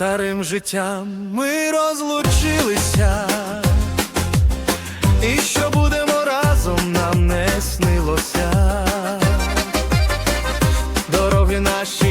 старим життям ми розлучилися, і що будемо разом нам не снилося, дороги наші.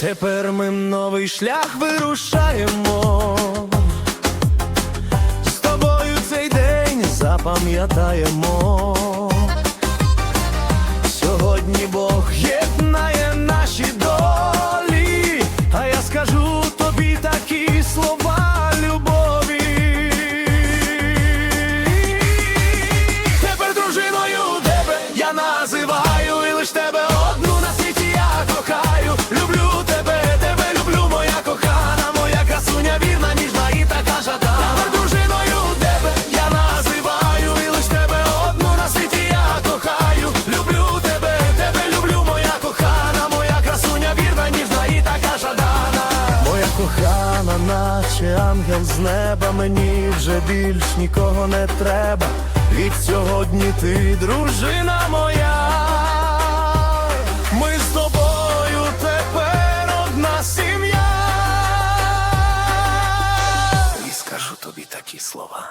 Тепер ми новий шлях вирушаємо. З тобою цей день запам'ятаємо. наче ангел з неба, мені вже більш нікого не треба. Від сьогодні ти, дружина моя, ми з тобою тепер одна сім'я. І скажу тобі такі слова.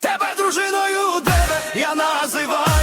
Тебе дружиною тебе я називаю.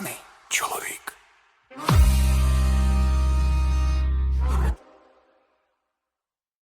коханий чоловік.